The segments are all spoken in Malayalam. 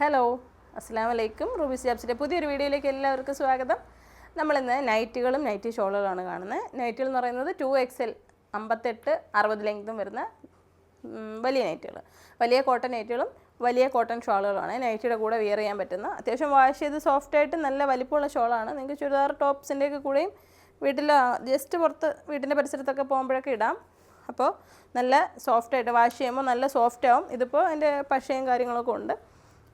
ഹലോ അസ്സാം വലൈക്കും റൂബിസ് ജാബ്സിന്റെ പുതിയൊരു വീഡിയോയിലേക്ക് എല്ലാവർക്കും സ്വാഗതം. നമ്മളിന്ന് നൈറ്റുകളും നൈറ്റി ഷോളുകളാണ് കാണുന്നത്. നൈറ്റുകൾ എന്ന് പറയുന്നത് ടു എക്സ് എൽ അമ്പത്തെട്ട് അറുപത് ലെങ്തും വരുന്ന വലിയ നൈറ്റുകൾ വലിയ കോട്ടൺ നൈറ്റുകളും വലിയ കോട്ടൺ ഷോളുകളാണ് നൈറ്റിയുടെ കൂടെ വിയർ ചെയ്യാൻ പറ്റുന്ന അത്യാവശ്യം വാഷ് ചെയ്ത് സോഫ്റ്റ് ആയിട്ട് നല്ല വലിപ്പമുള്ള ഷോളാണ് നിങ്ങൾക്ക് ചുരിദാർ ടോപ്സിന്റെ ഒക്കെ കൂടെയും വീട്ടിൽ ജസ്റ്റ് പുറത്ത് വീട്ടിന്റെ പരിസരത്തൊക്കെ പോകുമ്പോഴൊക്കെ ഇടാം. അപ്പോൾ നല്ല സോഫ്റ്റ് ആയിട്ട് വാഷ് ചെയ്യുമ്പോൾ നല്ല സോഫ്റ്റ് ആവും. ഇതിപ്പോൾ അതിന്റെ പശയും കാര്യങ്ങളൊക്കെ ഉണ്ട്.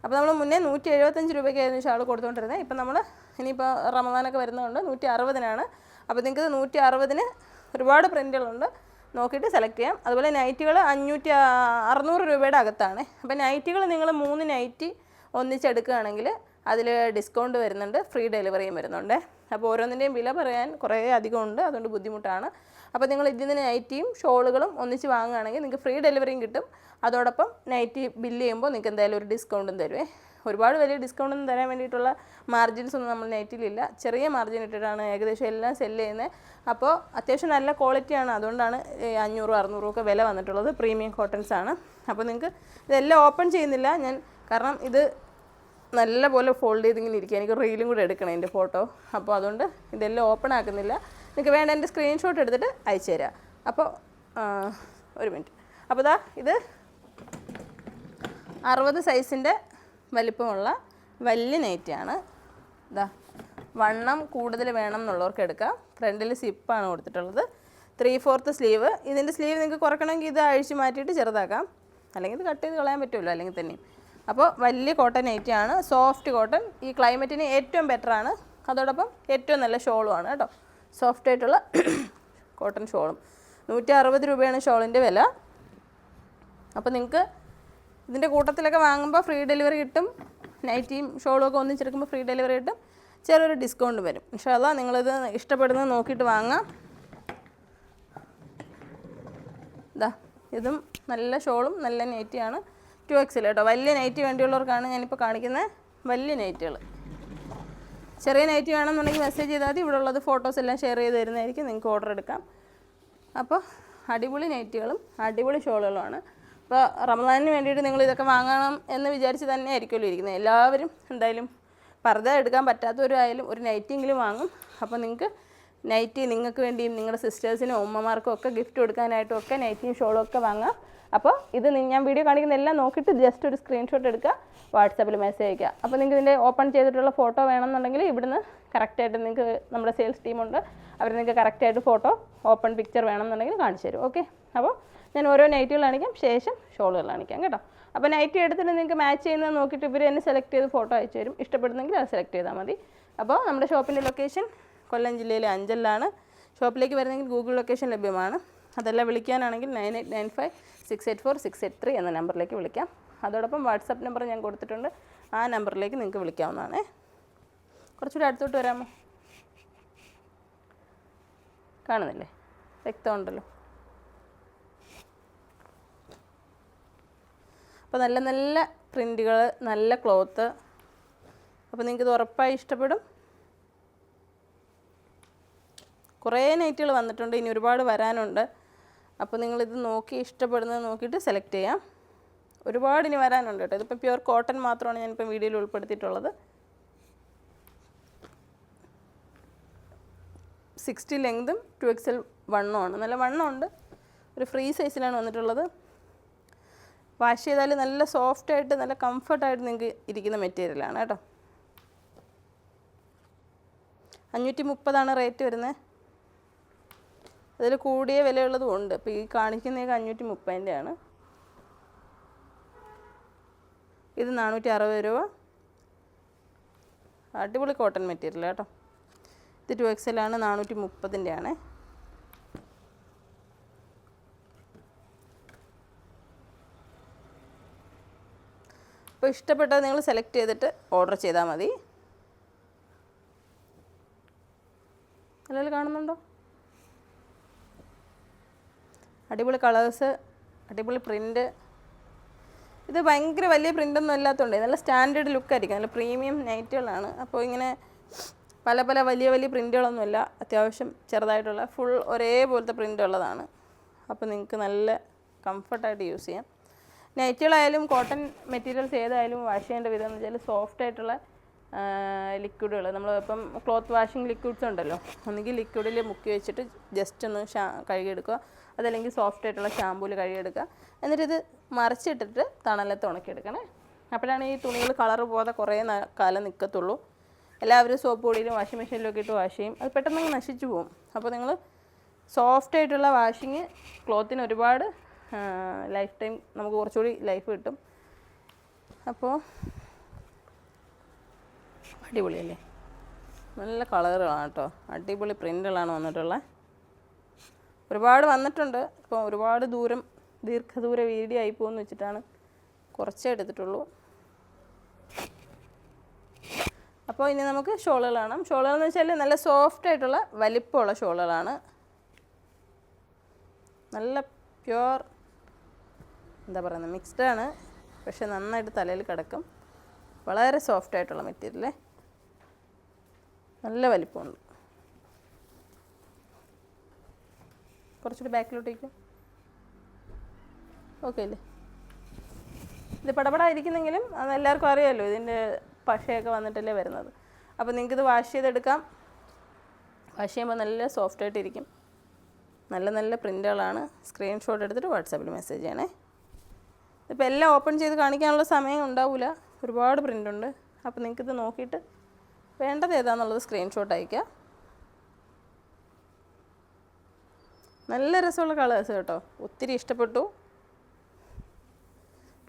അപ്പോൾ നമ്മൾ മുന്നേ നൂറ്റി എഴുപത്തഞ്ച് രൂപയ്ക്കായിരുന്നു ഷാൾ കൊടുത്തുകൊണ്ടിരുന്നത് ഇപ്പം നമ്മൾ ഇനിയിപ്പോൾ റമദാനൊക്കെ വരുന്നതുകൊണ്ട് നൂറ്റി അറുപതിനാണ് അപ്പോൾ നിങ്ങൾക്ക് നൂറ്റി അറുപതിന് ഒരുപാട് പ്രിന്റുകളുണ്ട് നോക്കിയിട്ട് സെലക്ട് ചെയ്യാം. അതുപോലെ നൈറ്റികൾ അഞ്ഞൂറ്റി അറുന്നൂറ് രൂപയുടെ അകത്താണ്. അപ്പോൾ നൈറ്റികൾ നിങ്ങൾ മൂന്ന് നൈറ്റി ഒന്നിച്ചെടുക്കുകയാണെങ്കിൽ അതിൽ ഡിസ്കൗണ്ട് വരുന്നുണ്ട്. ഫ്രീ ഡെലിവറിയും വരുന്നുണ്ട്. അപ്പോൾ ഓരോന്നിന്റെയും വില പറയാൻ കുറേ അധികം ഉണ്ട്. അതുകൊണ്ട് ബുദ്ധിമുട്ടാണ്. അപ്പോൾ നിങ്ങൾ ഇതിൽ നിന്ന് നൈറ്റിയും ഷോളുകളും ഒന്നിച്ച് വാങ്ങുകയാണെങ്കിൽ നിങ്ങൾക്ക് ഫ്രീ ഡെലിവറിയും കിട്ടും. അതോടൊപ്പം നൈറ്റി ബില്ല് ചെയ്യുമ്പോൾ നിങ്ങൾക്ക് എന്തായാലും ഒരു ഡിസ്കൗണ്ടും തരുവേ ഒരുപാട് വലിയ ഡിസ്കൗണ്ട് ഒന്നും തരാൻ വേണ്ടിയിട്ടുള്ള മാർജിൻസ് ഒന്നും നമ്മൾ നൈറ്റിലില്ല ചെറിയ മാർജിൻ ഇട്ടിട്ടാണ് ഏകദേശം എല്ലാം സെല്ല് ചെയ്യുന്നത്. അപ്പോൾ അത്യാവശ്യം നല്ല ക്വാളിറ്റിയാണ് അതുകൊണ്ടാണ് അഞ്ഞൂറും അറുന്നൂറും ഒക്കെ വില വന്നിട്ടുള്ളത് പ്രീമിയം കോട്ടൺസ് ആണ്. അപ്പോൾ നിങ്ങൾക്ക് ഇതെല്ലാം ഓപ്പൺ ചെയ്യുന്നില്ല. ഞാൻ കാരണം ഇത് നല്ലപോലെ ഫോൾഡ് ചെയ്തിങ്ങനെ ഇരിക്കുക. എനിക്ക് റീലും കൂടെ എടുക്കണം എന്റെ ഫോട്ടോ അപ്പോൾ അതുകൊണ്ട് ഇതെല്ലാം ഓപ്പൺ ആക്കുന്നില്ല. നിങ്ങൾക്ക് വേണ്ട എന്റെ സ്ക്രീൻഷോട്ട് എടുത്തിട്ട് അയച്ചു തരാം. അപ്പോൾ ഒരു മിനിറ്റ് അപ്പോൾ ഇതാ ഇത് അറുപത് സൈസിന്റെ വലിപ്പമുള്ള വലിയ നൈറ്റിയാണ് ഇതാ വണ്ണം കൂടുതൽ വേണം എന്നുള്ളവർക്ക് എടുക്കാം. ഫ്രണ്ടിൽ സിപ്പാണ് കൊടുത്തിട്ടുള്ളത്. ത്രീ ഫോർത്ത് സ്ലീവ് ഇതിന്റെ സ്ലീവ് നിങ്ങൾക്ക് കുറക്കണമെങ്കിൽ ഇത് അഴിച്ച് മാറ്റിയിട്ട് ചെറുതാക്കാം. അല്ലെങ്കിൽ ഇത് കട്ട് ചെയ്ത് കളയാൻ പറ്റുമല്ലോ അല്ലെങ്കിൽ തന്നെയും. അപ്പോൾ വലിയ കോട്ടൺ നൈറ്റിയാണ് സോഫ്റ്റ് കോട്ടൺ ഈ ക്ലൈമറ്റിന് ഏറ്റവും ബെറ്ററാണ് അതോടൊപ്പം ഏറ്റവും നല്ല ഷോളുമാണ് കേട്ടോ. സോഫ്റ്റ് ആയിട്ടുള്ള കോട്ടൺ ഷോളും. നൂറ്റി അറുപത് രൂപയാണ് ഷോളിന്റെ വില. അപ്പോൾ നിങ്ങൾക്ക് ഇതിന്റെ കൂട്ടത്തിലൊക്കെ വാങ്ങുമ്പോൾ ഫ്രീ ഡെലിവറി കിട്ടും. നൈറ്റിയും ഷോളും ഒക്കെ ഒന്നിച്ചെടുക്കുമ്പോൾ ഫ്രീ ഡെലിവറി കിട്ടും. ചെറിയൊരു ഡിസ്കൗണ്ട് വരും. പക്ഷേ അതാ നിങ്ങളിത് ഇഷ്ടപ്പെടുന്നത് നോക്കിയിട്ട് വാങ്ങാം. ഇതാ ഇതും നല്ല ഷോളും നല്ല നൈറ്റിയാണ് ടു എക്സിൽ കേട്ടോ. വലിയ നൈറ്റി വേണ്ടിയുള്ളവർക്കാണ് ഞാനിപ്പോൾ കാണിക്കുന്നത് വലിയ നൈറ്റുകൾ ചെറിയ നൈറ്റി വേണമെന്നുണ്ടെങ്കിൽ മെസ്സേജ് ചെയ്താൽ മതി. ഇവിടെ ഉള്ളത് ഫോട്ടോസ് എല്ലാം ഷെയർ ചെയ്ത് തരുന്നതായിരിക്കും. നിങ്ങൾക്ക് ഓർഡർ എടുക്കാം. അപ്പോൾ അടിപൊളി നൈറ്റികളും അടിപൊളി ഷോളുകളുമാണ് അപ്പോൾ റമദാനിന് വേണ്ടിയിട്ട് നിങ്ങൾ ഇതൊക്കെ വാങ്ങണം എന്ന് വിചാരിച്ച് തന്നെ ആയിരിക്കുമല്ലോ ഇരിക്കുന്നത്. എല്ലാവരും എന്തായാലും പർദ്ദ എടുക്കാൻ പറ്റാത്തവരായാലും ഒരു നൈറ്റിയെങ്കിലും വാങ്ങും. അപ്പോൾ നിങ്ങൾക്ക് നൈറ്റി നിങ്ങൾക്ക് വേണ്ടിയും നിങ്ങളുടെ സിസ്റ്റേഴ്സിനും ഉമ്മമാർക്കും ഒക്കെ ഗിഫ്റ്റ് കൊടുക്കാനായിട്ടും ഒക്കെ നൈറ്റിയും ഷോളും ഒക്കെ വാങ്ങാം. അപ്പോൾ ഇത് ഞാൻ വീഡിയോ കാണിക്കുന്ന എല്ലാം നോക്കിയിട്ട് ജസ്റ്റ് ഒരു സ്ക്രീൻഷോട്ട് എടുക്കുക വാട്സാപ്പിൽ മെസ്സേജ് അയക്കുക. അപ്പോൾ നിങ്ങൾക്ക് ഇതിന്റെ ഓപ്പൺ ചെയ്തിട്ടുള്ള ഫോട്ടോ വേണമെന്നുണ്ടെങ്കിൽ ഇവിടുന്ന് കറക്റ്റായിട്ട് നിങ്ങൾക്ക് നമ്മുടെ സെയിൽസ് ടീമുണ്ട് അവർ നിങ്ങൾക്ക് കറക്റ്റായിട്ട് ഫോട്ടോ ഓപ്പൺ പിക്ചർ വേണമെന്നുണ്ടെങ്കിൽ കാണിച്ചു തരും. ഓക്കെ അപ്പോൾ ഞാൻ ഓരോ നൈറ്റുകൾ കാണിക്കാം ശേഷം ഷോളുകൾ കാണിക്കാം കേട്ടോ. അപ്പോൾ നൈറ്റി എടുത്തിട്ട് നിങ്ങൾക്ക് മാച്ച് ചെയ്യുന്നത് നോക്കിയിട്ട് ഇവർ തന്നെ സെലക്ട് ചെയ്ത് ഫോട്ടോ അയച്ചു തരും. ഇഷ്ടപ്പെടുന്നെങ്കിൽ അത് സെലക്ട് ചെയ്താൽ മതി. അപ്പോൾ നമ്മുടെ ഷോപ്പിന്റെ ലൊക്കേഷൻ കൊല്ലം ജില്ലയിലെ അഞ്ചലിലാണ്. ഷോപ്പിലേക്ക് വരുന്നെങ്കിൽ ഗൂഗിൾ ലൊക്കേഷൻ ലഭ്യമാണ്. അതല്ല വിളിക്കാനാണെങ്കിൽ nine eight nine five six eight four six eight three എന്ന നമ്പറിലേക്ക് വിളിക്കാം. അതോടൊപ്പം വാട്സപ്പ് നമ്പർ ഞാൻ കൊടുത്തിട്ടുണ്ട്. ആ നമ്പറിലേക്ക് നിങ്ങൾക്ക് വിളിക്കാവുന്നതാണ്. കുറച്ചുകൂടി അടുത്തോട്ട് വരാമോ? കാണുന്നില്ലേ? വ്യക്തമുണ്ടല്ലോ. അപ്പോൾ നല്ല നല്ല പ്രിന്റുകൾ നല്ല ക്ലോത്ത്. അപ്പോൾ നിങ്ങൾക്ക് ഇത് ഉറപ്പായി ഇഷ്ടപ്പെടും. കുറേ നൈറ്റുകൾ വന്നിട്ടുണ്ട്. ഇനി ഒരുപാട് വരാനുണ്ട്. അപ്പോൾ നിങ്ങളിത് നോക്കി ഇഷ്ടപ്പെടുന്നത് നോക്കിയിട്ട് സെലക്ട് ചെയ്യാം. ഒരുപാട് ഇനി വരാനുണ്ട് കേട്ടോ. ഇതിപ്പോൾ പ്യുവർ കോട്ടൺ മാത്രമാണ് ഞാനിപ്പോൾ വീഡിയോയിൽ ഉൾപ്പെടുത്തിയിട്ടുള്ളത്. സിക്സ്റ്റി ലെങ്തും ടു എക്സ് എൽ വണ്ണുമാണ് നല്ല വണ്ണമുണ്ട് ഒരു ഫ്രീ സൈസിലാണ് വന്നിട്ടുള്ളത്. വാഷ് ചെയ്താൽ നല്ല സോഫ്റ്റായിട്ട് നല്ല കംഫർട്ടായിട്ട് നിങ്ങൾക്ക് ഇരിക്കുന്ന മെറ്റീരിയലാണ് കേട്ടോ. അഞ്ഞൂറ്റി മുപ്പതാണ് റേറ്റ് വരുന്നത്. അതിൽ കൂടിയ വിലയുള്ളതും ഉണ്ട്. ഇപ്പോൾ ഈ കാണിക്കുന്നതൊക്കെ അഞ്ഞൂറ്റി മുപ്പതിന്റെയാണ് ഇത് നാനൂറ്റി അറുപത് രൂപ. അടിപൊളി കോട്ടൺ മെറ്റീരിയൽ കേട്ടോ ഇത് ടു എക്സലാണ് നാനൂറ്റി മുപ്പതിന്റെ ആണ്. അപ്പോൾ ഇഷ്ടപ്പെട്ടത് നിങ്ങൾ സെലക്ട് ചെയ്തിട്ട് ഓർഡർ ചെയ്താൽ മതി. എല്ലാവരും കാണുന്നുണ്ടോ? അടിപൊളി കളേഴ്സ് അടിപൊളി പ്രിന്റ് ഇത് ഭയങ്കര വലിയ പ്രിന്റൊന്നും ഇല്ലാത്തതുകൊണ്ട് നല്ല സ്റ്റാൻഡേർഡ് ലുക്കായിരിക്കും നല്ല പ്രീമിയം നൈറ്റുകളാണ് അപ്പോൾ ഇങ്ങനെ പല പല വലിയ വലിയ പ്രിന്റുകളൊന്നുമില്ല അത്യാവശ്യം ചെറുതായിട്ടുള്ള ഫുൾ ഒരേപോലത്തെ പ്രിന്റ് ഉള്ളതാണ് അപ്പോൾ നിങ്ങൾക്ക് നല്ല കംഫർട്ടായിട്ട് യൂസ് ചെയ്യാം. നൈറ്റുകളായാലും കോട്ടൺ മെറ്റീരിയൽസ് ഏതായാലും വാഷ് ചെയ്യേണ്ട വിധം എന്ന് വെച്ചാൽ സോഫ്റ്റ് ആയിട്ടുള്ള ലിക്വിഡുകൾ നമ്മൾ ഇപ്പം ക്ലോത്ത് വാഷിംഗ് ലിക്വിഡ്സ് ഉണ്ടല്ലോ ഒന്നുകിൽ ലിക്വിഡിൽ മുക്കി വെച്ചിട്ട് ജസ്റ്റ് ഒന്ന് ഷാ കഴുകിയെടുക്കുക. അതല്ലെങ്കിൽ സോഫ്റ്റ് ആയിട്ടുള്ള ഷാമ്പൂൽ കഴുകിയെടുക്കുക. എന്നിട്ട് ഇത് മറിച്ചിട്ടിട്ട് തണലത്ത് ഉണക്കിയെടുക്കണേ. അപ്പോഴാണ് ഈ തുണികൾ കളർ പോകാതെ കുറേ കാലം നിൽക്കത്തുള്ളൂ എല്ലാവരും സോപ്പ് പൊടിയിലും വാഷിംഗ് മെഷീനിലൊക്കെ ഇട്ട് വാഷ് ചെയ്യും. അത് പെട്ടെന്ന് നശിച്ചു പോകും. അപ്പോൾ നിങ്ങൾ സോഫ്റ്റ് ആയിട്ടുള്ള വാഷിങ് ക്ലോത്തിന് ഒരുപാട് ലൈഫ് ടൈം നമുക്ക് കുറച്ചുകൂടി ലൈഫ് കിട്ടും. അപ്പോൾ അടിപൊളിയല്ലേ? നല്ല കളറുകളാണ് കേട്ടോ. അടിപൊളി പ്രിന്റുകളാണ് വന്നിട്ടുള്ളത്. ഒരുപാട് വന്നിട്ടുണ്ട്. ഇപ്പോൾ ഒരുപാട് ദൂരം ദീർഘദൂര വീഡിയോ ആയി പോകുമെന്ന് വെച്ചിട്ടാണ് കുറച്ചേ എടുത്തിട്ടുള്ളൂ. അപ്പോൾ ഇനി നമുക്ക് ഷോളുകൾ കാണാം. ഷോളുകൾ എന്ന് വെച്ചാൽ നല്ല സോഫ്റ്റ് ആയിട്ടുള്ള വലിപ്പമുള്ള ഷോളുകളാണ്. നല്ല പ്യുവർ എന്താ പറയുന്നത് മിക്സ്ഡ് ആണ്. പക്ഷെ നന്നായിട്ട് തലയിൽ കിടക്കും. വളരെ സോഫ്റ്റ് ആയിട്ടുള്ള മെറ്റീരിയൽ നല്ല വലിപ്പമുണ്ട്. കുറച്ചുകൂടി ബാക്കിലോട്ടേക്കും. ഓക്കെ അല്ലേ? ഇത് പടപടായിരിക്കുന്നെങ്കിലും അത് എല്ലാവർക്കും അറിയാമല്ലോ ഇതിന്റെ പശയൊക്കെ വന്നിട്ടല്ലേ വരുന്നത്. അപ്പോൾ നിങ്ങൾക്കിത് വാഷ് ചെയ്തെടുക്കാം. വാഷ് ചെയ്യുമ്പോൾ നല്ല സോഫ്റ്റ് ആയിട്ടിരിക്കും. നല്ല നല്ല പ്രിന്റുകളാണ് സ്ക്രീൻഷോട്ട് എടുത്തിട്ട് വാട്സാപ്പിൽ മെസ്സേജ് ചെയ്യണേ. ഇപ്പോൾ എല്ലാം ഓപ്പൺ ചെയ്ത് കാണിക്കാനുള്ള സമയം ഉണ്ടാവില്ല ഒരുപാട് പ്രിന്റുണ്ട് അപ്പോൾ നിങ്ങൾക്കിത് നോക്കിയിട്ട് വേണ്ടത് ഏതാണെന്നുള്ളത് സ്ക്രീൻഷോട്ട് അയക്കുക നല്ല രസമുള്ള കളേഴ്സ് കേട്ടോ. ഒത്തിരി ഇഷ്ടപ്പെട്ടു.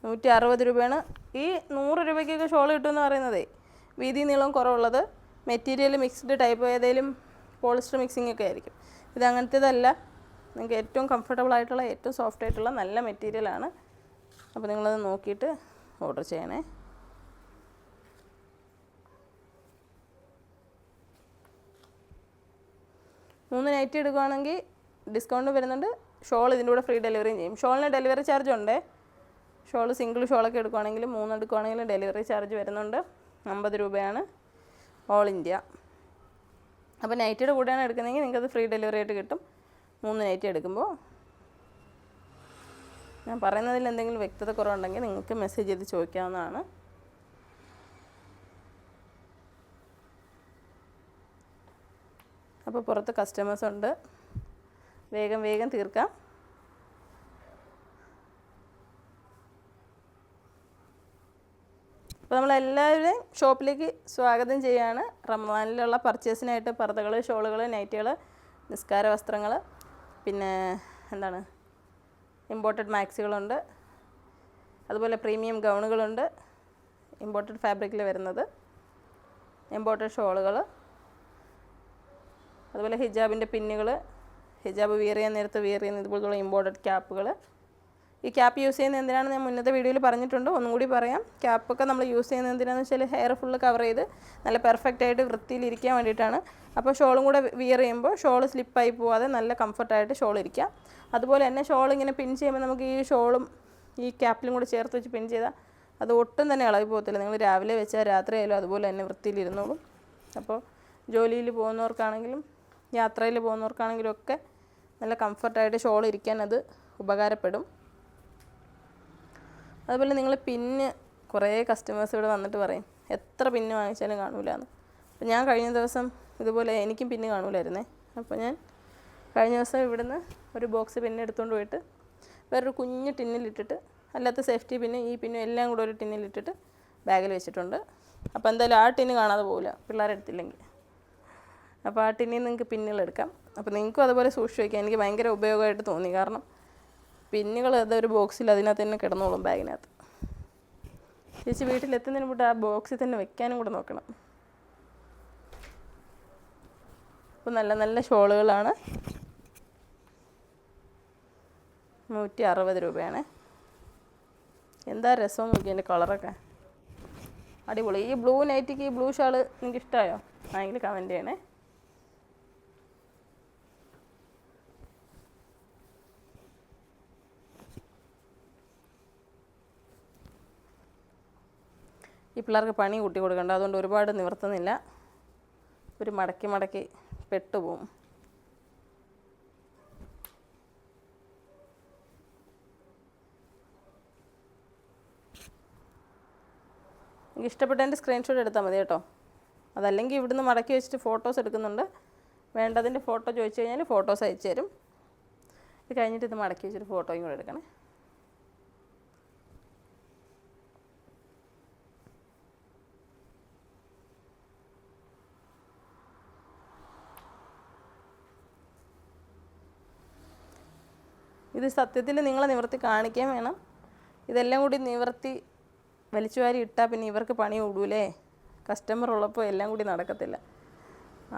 നൂറ്റി അറുപത് രൂപയാണ്. ഈ നൂറ് രൂപയ്ക്കൊക്കെ ഷോൾ കിട്ടുമെന്ന് പറയുന്നതേ വീതി നീളം കുറവുള്ളത്. മെറ്റീരിയൽ മിക്സ്ഡ് ടൈപ്പ് ഏതെങ്കിലും പോളിസ്റ്റർ മിക്സിംഗ് ഒക്കെ ആയിരിക്കും. ഇത് അങ്ങനത്തേതല്ല. നിങ്ങൾക്ക് ഏറ്റവും കംഫർട്ടബിൾ ആയിട്ടുള്ള ഏറ്റവും സോഫ്റ്റ് ആയിട്ടുള്ള നല്ല മെറ്റീരിയലാണ് അപ്പോൾ നിങ്ങളത് നോക്കിയിട്ട് ഓർഡർ ചെയ്യണേ. മൂന്ന് നൈറ്റ് എടുക്കുകയാണെങ്കിൽ ഡിസ്കൗണ്ട് വരുന്നുണ്ട്. ഷോൾ ഇതിന്റെ കൂടെ ഫ്രീ ഡെലിവറിയും ചെയ്യും. ഷോളിന് ഡെലിവറി ചാർജ് ഉണ്ട്. ഷോൾ സിംഗിൾ ഷോളൊക്കെ എടുക്കുവാണെങ്കിൽ മൂന്ന് എടുക്കുകയാണെങ്കിലും ഡെലിവറി ചാർജ് വരുന്നുണ്ട്. അമ്പത് രൂപയാണ്. All India. അപ്പോൾ നൈറ്റിയുടെ കൂടെയാണ് എടുക്കുന്നതെങ്കിൽ നിങ്ങൾക്കത് ഫ്രീ ഡെലിവറി ആയിട്ട് കിട്ടും. മൂന്ന് നൈറ്റി എടുക്കുമ്പോൾ ഞാൻ പറയുന്നതിൽ എന്തെങ്കിലും വ്യക്തത കുറവുണ്ടെങ്കിൽ നിങ്ങൾക്ക് മെസ്സേജ് ചെയ്ത് ചോദിക്കാവുന്നതാണ്. അപ്പോൾ പുറത്ത് കസ്റ്റമേഴ്സ് ഉണ്ട്. വേഗം വേഗം തീർക്കാം. അപ്പോൾ നമ്മളെല്ലാവരെയും ഷോപ്പിലേക്ക് സ്വാഗതം ചെയ്യുകയാണ് റമദാനിലുള്ള പർച്ചേസിനായിട്ട് പർദ്ദകൾ ഷോളുകൾ നൈറ്റുകൾ നിസ്കാര വസ്ത്രങ്ങൾ പിന്നെ എന്താണ്? ഇമ്പോർട്ടഡ് മാക്സികളുണ്ട്. അതുപോലെ പ്രീമിയം ഗൗണുകളുണ്ട്. ഇമ്പോർട്ടഡ് ഫാബ്രിക്കിൽ വരുന്നത്. ഇമ്പോർട്ടഡ് ഷോളുകൾ അതുപോലെ ഹിജാബിന്റെ പിന്നുകൾ ഹിജാബ് വിയർ ചെയ്യാൻ നേരത്ത് വിയർ ചെയ്യുന്ന ഇതുപോലുള്ള ഇമ്പോർട്ടന്റ് ക്യാപ്പുകൾ ഈ ക്യാപ്പ് യൂസ് ചെയ്യുന്ന എന്തിനാണെന്ന് ഞാൻ മുന്നത്തെ വീഡിയോയിൽ പറഞ്ഞിട്ടുണ്ട്. ഒന്നും കൂടി പറയാം. ക്യാപ്പൊക്കെ നമ്മൾ യൂസ് ചെയ്യുന്ന എന്തിനാണെന്ന് വെച്ചാൽ ഹെയർ ഫുള്ള് കവർ ചെയ്ത് നല്ല പെർഫെക്റ്റ് ആയിട്ട് വൃത്തിയിലിരിക്കാൻ വേണ്ടിയിട്ടാണ്. അപ്പോൾ ഷോളും കൂടെ വിയർ ചെയ്യുമ്പോൾ ഷോൾ സ്ലിപ്പായി പോവാതെ നല്ല കംഫർട്ടായിട്ട് ഷോൾ ഇരിക്കാം അതുപോലെ തന്നെ ഷോൾ ഇങ്ങനെ പിൻ ചെയ്യുമ്പോൾ നമുക്ക് ഈ ഷോളും ഈ ക്യാപ്പിലും കൂടെ ചേർത്ത് വെച്ച് പിൻ ചെയ്താൽ അത് ഒട്ടും തന്നെ ഇളകി പോകത്തില്ല. നിങ്ങൾ രാവിലെ വെച്ചാൽ രാത്രി ആയാലും അതുപോലെ തന്നെ വൃത്തിയിലിരുന്നോളും അപ്പോൾ ജോലിയിൽ പോകുന്നവർക്കാണെങ്കിലും യാത്രയിൽ പോകുന്നവർക്കാണെങ്കിലും ഒക്കെ നല്ല കംഫർട്ടായിട്ട് ഷോൾ ഇരിക്കാൻ അത് ഉപകാരപ്പെടും. അതുപോലെ നിങ്ങൾ പിന്ന് കുറേ കസ്റ്റമേഴ്സ് ഇവിടെ വന്നിട്ട് പറയും എത്ര പിന്ന് വാങ്ങിച്ചാലും കാണൂലെന്ന് അപ്പം ഞാൻ കഴിഞ്ഞ ദിവസം ഇതുപോലെ എനിക്കും പിന്ന് കാണൂലായിരുന്നേ. അപ്പോൾ ഞാൻ കഴിഞ്ഞ ദിവസം ഇവിടുന്ന് ഒരു ബോക്സ് പിന്ന് എടുത്തുകൊണ്ട് പോയിട്ട് വേറൊരു കുഞ്ഞ് ടിന്നിലിട്ടിട്ട് അല്ലാത്ത സേഫ്റ്റി പിന്നും ഈ പിന്നും എല്ലാം കൂടെ ഒരു ടിന്നിലിട്ടിട്ട് ബാഗിൽ വെച്ചിട്ടുണ്ട്. അപ്പോൾ എന്തായാലും ആ ടിന്ന് കാണാതെ പോകില്ല പിള്ളേരെടുത്തില്ലെങ്കിൽ അപ്പോൾ ആ ടിന്നിൽ നിങ്ങൾക്ക് പിന്നുകളെടുക്കാം അപ്പോൾ നിങ്ങൾക്കും അതുപോലെ സൂക്ഷിച്ച് വയ്ക്കാം എനിക്ക് ഭയങ്കര ഉപയോഗമായിട്ട് തോന്നി. കാരണം പിന്നുകൾ അതൊരു ബോക്സിൽ അതിനകത്ത് തന്നെ കിടന്നോളും ബാഗിനകത്ത്. ചേച്ചി വീട്ടിലെത്തുന്നതിന് മുമ്പ് ആ ബോക്സിൽ തന്നെ വെക്കാനും കൂടെ നോക്കണം. അപ്പോൾ നല്ല നല്ല ഷോളുകളാണ്. നൂറ്റി അറുപത് രൂപയാണ്. എന്താ രസം നോക്കി എന്റെ കളറൊക്കെ. അടിപൊളി. ഈ ബ്ലൂ നൈറ്റിക്ക് ഈ ബ്ലൂ ഷാൾ നിങ്ങൾക്ക് ഇഷ്ടമായോ ആണെങ്കിൽ കമന്റ് ചെയ്യണേ. പിള്ളേർക്ക് പണി കൂട്ടി കൊടുക്കേണ്ട. അതുകൊണ്ട് ഒരുപാട് നിവർത്തുന്നില്ല. ഒരു മടക്കി മടക്കി പെട്ടുപോകും എനിക്ക് ഇഷ്ടപ്പെട്ടതിന്റെ സ്ക്രീൻഷോട്ട് എടുത്താൽ മതി കേട്ടോ. അതല്ലെങ്കിൽ ഇവിടുന്ന് മടക്കി വെച്ചിട്ട് ഫോട്ടോസ് എടുക്കുന്നുണ്ട്. വേണ്ടതിന്റെ ഫോട്ടോ ചോദിച്ചു കഴിഞ്ഞാൽ ഫോട്ടോസ് അയച്ചു തരും. ഇത് കഴിഞ്ഞിട്ട് ഇത് മടക്കി വെച്ചിട്ട് ഫോട്ടോയും കൂടെ എടുക്കണേ. ഇത് സത്യത്തിൽ നിങ്ങൾ നിവർത്തി കാണിക്കുകയും വേണം. ഇതെല്ലാം കൂടി നിവർത്തി വലിച്ചു വാരി ഇട്ടാൽ പിന്നെ ഇവർക്ക് പണി ഓടൂലേ കസ്റ്റമർ ഉള്ളപ്പോൾ എല്ലാം കൂടി നടക്കത്തില്ല.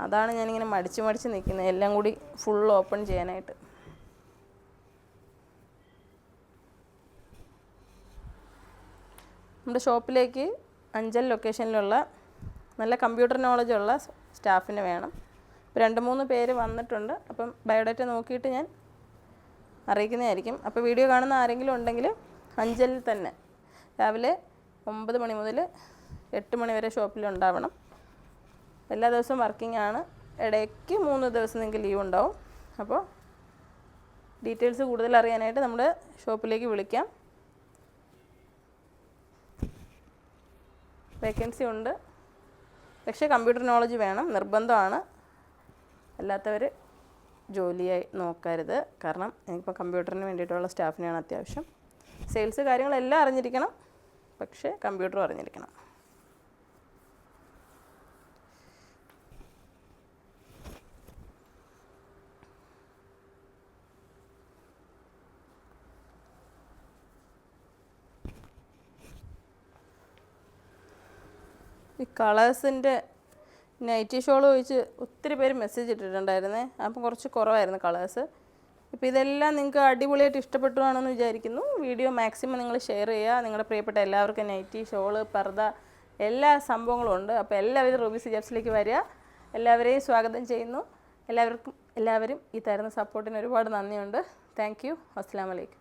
അതാണ് ഞാനിങ്ങനെ മടിച്ച് മടിച്ച് നിൽക്കുന്നത്. എല്ലാം കൂടി ഫുൾ ഓപ്പൺ ചെയ്യാനായിട്ട്. നമ്മുടെ ഷോപ്പിലേക്ക് അഞ്ചൽ ലൊക്കേഷനിലുള്ള നല്ല കമ്പ്യൂട്ടർ നോളജുള്ള സ്റ്റാഫിന് വേണം. ഇപ്പം രണ്ട് മൂന്ന് പേര് വന്നിട്ടുണ്ട്. അപ്പം ബയോഡാറ്റ നോക്കിയിട്ട് ഞാൻ അറിയിക്കുന്നതായിരിക്കും. അപ്പോൾ വീഡിയോ കാണുന്ന ആരെങ്കിലും ഉണ്ടെങ്കിൽ അഞ്ചലിൽ തന്നെ. രാവിലെ ഒമ്പത് മണി മുതൽ എട്ട് മണി വരെ ഷോപ്പിൽ ഉണ്ടാവണം. എല്ലാ ദിവസവും വർക്കിംഗ് ആണ്. ഇടയ്ക്ക് മൂന്ന് ദിവസം നിങ്ങൾക്ക് ലീവ് ഉണ്ടാവും. അപ്പോൾ ഡീറ്റെയിൽസ് കൂടുതൽ അറിയാനായിട്ട് നമ്മൾ ഷോപ്പിലേക്ക് വിളിക്കാം. വേക്കൻസി ഉണ്ട്. പക്ഷേ കമ്പ്യൂട്ടർ നോളജ് വേണം. നിർബന്ധമാണ്. അല്ലാത്തവർ ജോലിയായി നോക്കരുത്. കാരണം എനിക്കിപ്പോൾ കമ്പ്യൂട്ടറിന് വേണ്ടിയിട്ടുള്ള സ്റ്റാഫിനെയാണ് അത്യാവശ്യം. സെയിൽസ് കാര്യങ്ങളെല്ലാം അറിഞ്ഞിരിക്കണം. പക്ഷേ കമ്പ്യൂട്ടറും അറിഞ്ഞിരിക്കണം. ഈ കളേഴ്സിന്റെ നൈറ്റി ഷോൾ ചോദിച്ച് ഒത്തിരി പേര് മെസ്സേജ് ഇട്ടിട്ടുണ്ടായിരുന്നേ. അപ്പം കുറച്ച് കുറവായിരുന്നു കളേഴ്സ് ഇപ്പോൾ ഇതെല്ലാം നിങ്ങൾക്ക് അടിപൊളിയായിട്ട് ഇഷ്ടപ്പെട്ടു ആണെന്ന് വിചാരിക്കുന്നു. വീഡിയോ മാക്സിമം നിങ്ങൾ ഷെയർ ചെയ്യുക. നിങ്ങളുടെ പ്രിയപ്പെട്ട എല്ലാവർക്കും നൈറ്റി ഷോൾ പർദ്ദ എല്ലാ സംഭവങ്ങളും ഉണ്ട്. അപ്പോൾ എല്ലാവരും റൂബി സിജാബ്സിലേക്ക് വരിക. എല്ലാവരെയും സ്വാഗതം ചെയ്യുന്നു. എല്ലാവർക്കും എല്ലാവരും ഈ തരുന്ന സപ്പോർട്ടിന് ഒരുപാട് നന്ദിയുണ്ട്. താങ്ക് യു അസ്സാം വലൈക്കും